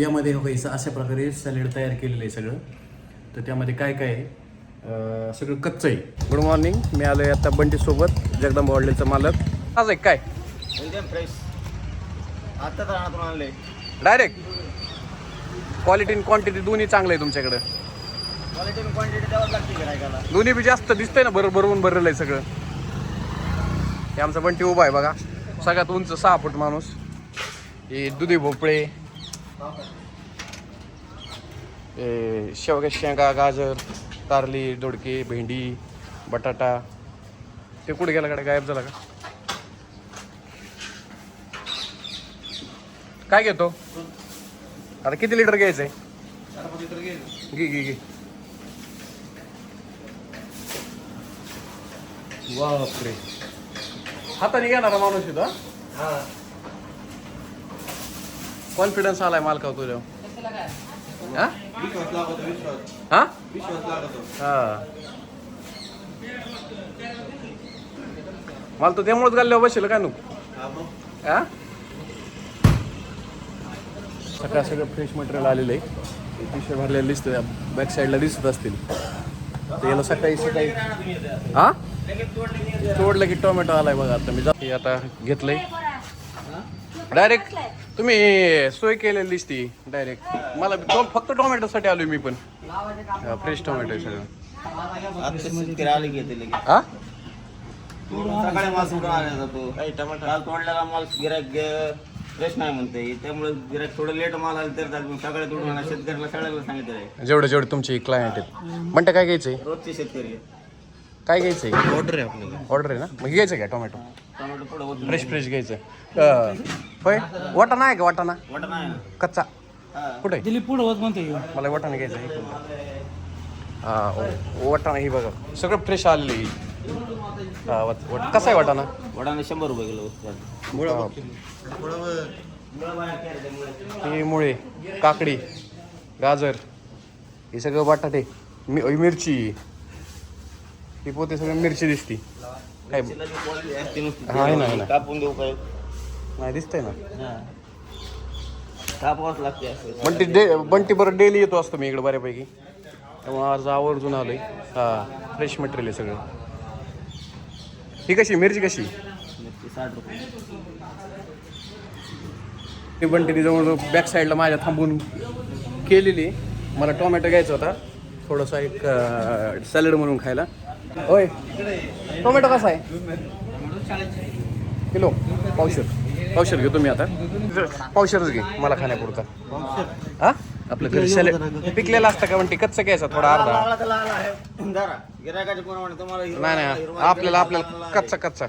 यामध्ये हो काही अशा प्रकारे सॅलेड तयार केलेलं आहे सगळं. तर त्यामध्ये काय काय आहे? सगळं कच्चं आहे. गुड मॉर्निंग मी आलो आहे आता बंटीसोबत जगदंबा हॉटेलचा मालक. आज आहे काय? एकदम फ्रेश आता तर रानातून आणले डायरेक्ट क्वालिटी आणि क्वांटिटी दोन्ही चांगलं आहे तुमच्याकडं. क्वालिटी आणि क्वांटिटी द्यावंच लागते गिरायकाला दोन्ही बी जास्त दिसतंय ना बरोबर भरवून भरलेलं आहे सगळं. हे आमचा बंटी उभा आहे बघा. सगळ्यात उंच सहा फूट माणूस. हे दुधी भोपळे. शेवग्या शेंगा गाजर कारली दोडके भेंडी बटाटा. ते कुठे गेला कडे गायब झाला का? काय घेतो? आता किती लिटर घ्यायचं आहे घे घे घे. बापरे. हाताने घेणारा माणूस हा. कॉन्फिडन्स आलाय मालका तुझ्या हा? हा? हा. मला तर त्यामुळेच गाल्ल्यावर बसेल काय नको? हा? सकाळ सगळं फ्रेश मटेरियल आलेलं. आहे पिशव्या भरलेलं दिसतं बॅक साईडला दिसत असतील. तर याला सकाळी सकाळी हा? तोडलं की टोमॅटो आलाय बघा आता. मी जाते आता घेतलंय. डायरेक्ट तुम्ही सोय केलेली दिसती डायरेक्ट मला तो- फक्त टोमॅटोसाठी आलोय मी पण. फ्रेश टोमॅटो आहे सगळं. आता लगेच. हा? सकाळी माल आला जातो काल तोडलेला माल फ्रेश नाही म्हणते. त्यामुळे थोडं लेट माल आला तर चालतं. सकाळी तोडून आणा. शेतकऱ्याला सगळ्याला सांगितलं आहे जेवढे जेवढे तुमचे क्लायंट आहेत. म्हणते काय घ्यायचंय? रोजचे शेतकरी काय घ्यायचंय ऑर्डर आहे आपल्याला. ऑर्डर आहे ना? मग घ्यायचं का? टोमॅटो फ्रेश फ्रेश घ्यायचं. अं, होय? वाटाणा आहे का वाटाणा? ना. कच्चा. कुठे? दिली पुढं होत म्हणते मला वाटाणा घ्यायचा आहे. हा ओ- वाटाणा ही बघा. सगळं फ्रेश आलेली हा कसा आहे वाटाणा? वडाने शंभर रुपये किलो. हे मुळे काकडी गाजर हे सगळं बटाटे मि मिरची ही पोते सगळं मिरची दिसती. काय? हा, आहे ना, आहे ना. कापून देऊ काय? नाही दिसतंय ना. कापावंच लागते बंटी डे बंटी बरं डेली येतो असतो मी इकडे बऱ्यापैकी. त्यामुळे आज आवर्जून आलोय. हा फ्रेश मटेरियल आहे सगळं. ही कशी मिरची कशी? साठ रुपये. ती बंटी जवळ बॅक साईडला माझ्या थांबून केलेली. मला टोमॅटो घ्यायचा होता. थोडासा एक सॅलड म्हणून खायला. होय. टोमॅटो कसा आहे? किलो. पावशर. पावशर घेतो मी आता. पावशरच घे मला खाण्यापुरता. हा? आपलं घरी सॅलड पिकलेला असतं का म्हणते कच्चं घ्यायचा थोडा अर्धा. नाही नाही. आपल्याला आपल्याला कच्चा कच्चा.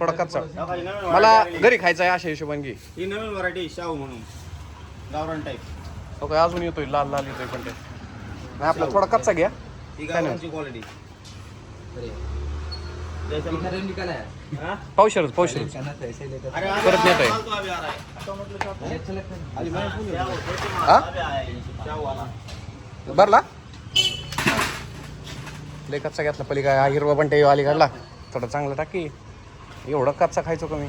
थोडा कच्चा. ही मला. घरी खायचा आहे अशा हिशोबाने घे. ही नवीन व्हरायटी शाहू म्हणून. गावरान टाईप हो काय अजून येतोय लाल लाल येतोय पण ते. नाही आपला थोडा कच्चा घ्या. ही क्वालिटी पावशरच पावशरच परत नेत आहे हा भरला लय कच्चा घेतला पलीकडे हा हिरवा पण ते अलीकडला थोडा चांगला टाकी. एवढा कच्चा खायचो का मी?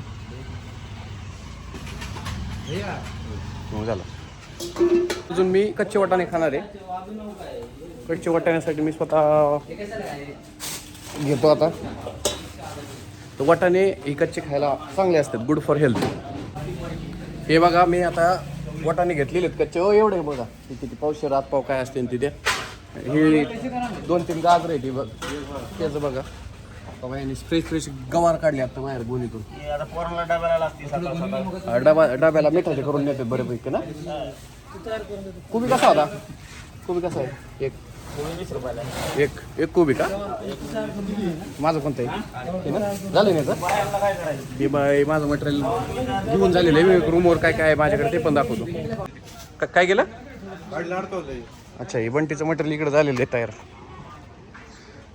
हो, झालं. अजून मी कच्चे वाटाणे खाणार आहे. कच्चे वाटाण्यासाठी मी स्वतः घेतो आता. तर वाटाणे हे कच्चे खायला चांगले असतात गुड फॉर हेल्थ हे बघा मी आता वाटाणे घेतलेले आहेत कच्चे. हो एवढे बघा. किती पावशे रात पाव काय असते तिथे. हे दोन तीन गाजर आहे ती बघ. त्याचं बघा. फ्रेश फ्रेश गवार काढले आता बाहेर गोणीतून डबा डब्याला मिठाचे करून नेतात बऱ्यापैकी ना? कोबी कसा होता? कोबी कसा आहे? एक. एक एक कोबी का? माझं कोणतं आहे? हे ना? झालं नाही तर हे बाय माझं मटेरियल घेऊन झालेलं आहे. रूमवर काय काय आहे माझ्याकडे ते पण दाखवतो. का- काय गेलं अच्छा हे बंटीचं मटेरियल इकडे झालेलं आहे तयार.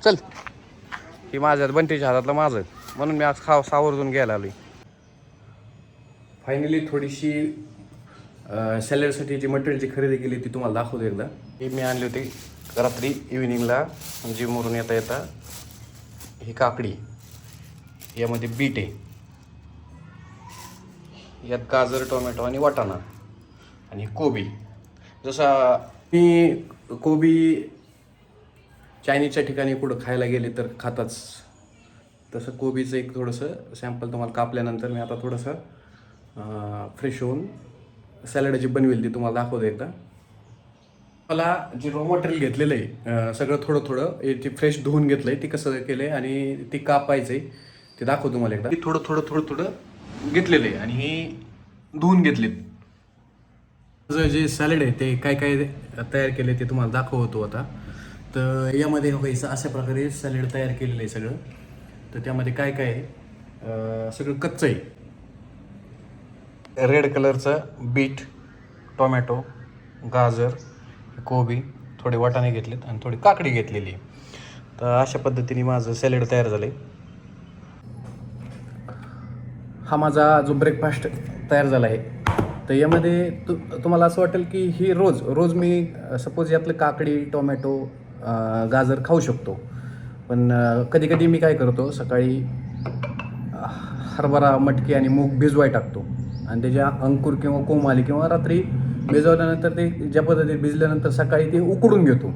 चल. हे माझ्या बंटीच्या हातातलं माझं म्हणून मी आज खाव सावरजून घ्यायला आलो फायनली थोडीशी सॅलरीसाठी जी मटेरियलची खरेदी केली ती तुम्हाला दाखवतो एकदा. हे मी आणले होते. रात्री इव्हिनिंगला जिमवरून येता येता ही काकडी यामध्ये बीट आहे. यात गाजर टोमॅटो आणि वाटाणा आणि कोबी. जसा मी कोबी चायनीजच्या ठिकाणी कुठं खायला गेले तर खाताच. तसं कोबीचं एक थोडंसं सॅम्पल तुम्हाला कापल्यानंतर मी आता थोडंसं फ्रेश होऊन सॅलड जी बनवेल ती तुम्हाला दाखवतो एकदा मला जे रॉ मटेरियल घेतलेलं आहे सगळं थोडं थोडं हे ते फ्रेश धुवून घेतलं आहे ती कसं केलं आहे आणि ती कापायचं आहे ते दाखवतो तुम्हाला एकदा. थोडं थोडं थोडं थोडं घेतलेलं आहे आणि हे धुवून घेतलेत. माझं जे सॅलड आहे ते काय काय तयार केले ते तुम्हाला दाखवतो आता. तर यामध्ये व्हायचं अशा प्रकारे सॅलड तयार केलेलं आहे सगळं. तर त्यामध्ये काय काय आहे? सगळं कच्चं आहे. रेड कलरचं बीट टोमॅटो गाजर कोबी थोडे वाटाणे घेतलेत आणि थोडी काकडी घेतलेली तर अशा पद्धतीने माझं सॅलेड तयार झालं आहे हा माझा जो ब्रेकफास्ट तयार झाला आहे. तर यामध्ये तु तुम्हाला असं वाटेल की ही रोज रोज मी सपोज यातलं काकडी टोमॅटो गाजर खाऊ शकतो. पण कधी कधी मी काय करतो सकाळी हरभरा मटकी आणि मूग भिजवाय टाकतो. आणि त्याच्या अंकुर किंवा कोंब आली किंवा रात्री भिजवल्यानंतर ते ज्या पद्धतीने भिजल्यानंतर सकाळी ते उकडून घेतो.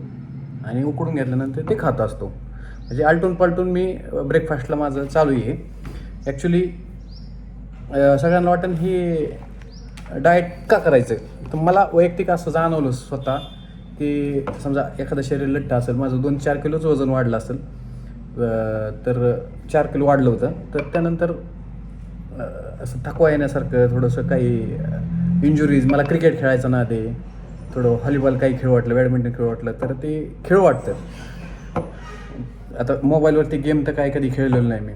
आणि उकडून घेतल्यानंतर ते खात असतो. म्हणजे आलटून पालटून मी ब्रेकफास्टला माझं चालू आहे. ॲक्च्युली सगळ्यांना वाटेल ही डाएट का करायचं? तर मला वैयक्तिक असं जाणवलं स्वतः की समजा एखादं शरीर लठ्ठ असेल माझं दोन चार किलोच वजन वाढलं असेल तर चार किलो वाढलं होतं. तर त्यानंतर असं थकवा येण्यासारखं थोडंसं काही इंजुरीज मला क्रिकेट खेळायचं ना ते. थोडं व्हॉलीबॉल काही खेळ वाटलं बॅडमिंटन खेळ वाटलं तर ते खेळ वाटतं आता मोबाईलवरती गेम तर काय कधी खेळलेलं नाही मी.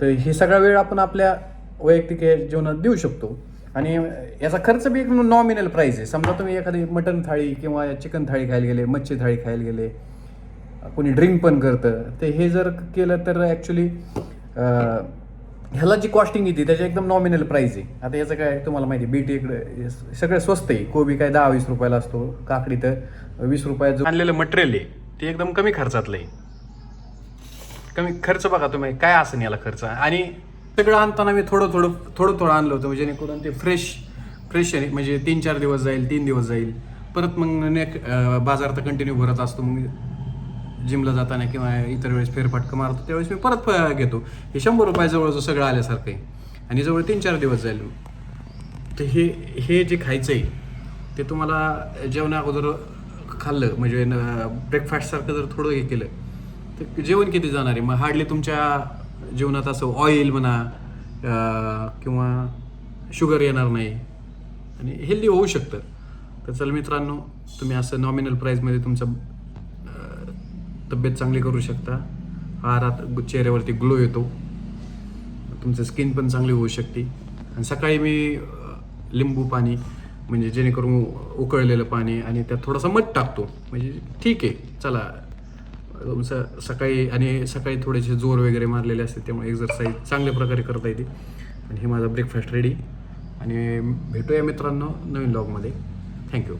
तर हे सगळा वेळ आपण आपल्या वैयक्तिक या जीवनात देऊ शकतो. आणि याचा खर्च बी एक नॉमिनल प्राईस आहे. समजा तुम्ही एखादी मटन थाळी किंवा चिकन थाळी खायला गेले मच्छी थाळी खायला गेले कोणी ड्रिंक पण करतं. ते हे जर केलं तर ॲक्च्युली ह्याला जी कॉस्टिंग येते त्याची एकदम नॉमिनल प्राईस आहे. आता याचं काय तुम्हाला माहिती आहे बीटी इकडे सगळं स्वस्त आहे. कोबी काय दहा वीस रुपयाला असतो काकडी तर वीस रुपयाचं. आणलेलं मटेरियल आहे ते एकदम कमी खर्चातलं आहे. कमी खर्च बघा तुम्ही काय असेल याला खर्च? आणि सगळं आणताना मी थोडं थोडं थोडं थोडं आणलं होतं म्हणजे जेणेकरून ते फ्रेश फ्रेश आहे. म्हणजे तीन चार दिवस जाईल तीन दिवस जाईल. परत मग नेक बाजार तर कंटिन्यू भरत असतो मग जिमला जाताना किंवा इतर वेळेस फेरफटकं मारतो त्यावेळेस मी परत घेतो. हे शंभर रुपयाजवळ सगळं आल्यासारखं आहे. आणि जवळ तीन चार दिवस जाईल. तर हे हे जे खायचं आहे ते तुम्हाला जेवणा अगोदर खाल्लं म्हणजे ब्रेकफास्टसारखं जर थोडं हे केलं तर जेवण किती जाणार आहे? मग हार्डली तुमच्या जेवणात असं ऑइल म्हणा किंवा शुगर येणार नाही. आणि हेल्दी होऊ शकतं. तर चल मित्रांनो तुम्ही असं नॉमिनल प्राईजमध्ये तुमचं तब्येत चांगली करू शकता. आहारात चेहऱ्यावरती ग्लो येतो. तुमचं स्किन पण चांगली होऊ शकते. आणि सकाळी मी लिंबू पाणी म्हणजे जेणेकरून उकळलेलं पाणी आणि त्यात थोडासा मध टाकतो. म्हणजे ठीक आहे चला. तुमचं सकाळी आणि सकाळी थोडेसे जोर वगैरे मारलेले असते त्यामुळे एक्झरसाईज चांगल्या प्रकारे करता येते. आणि हे माझा ब्रेकफास्ट रेडी आणि भेटूया मित्रांनो नवीन ब्लॉगमध्ये थँक्यू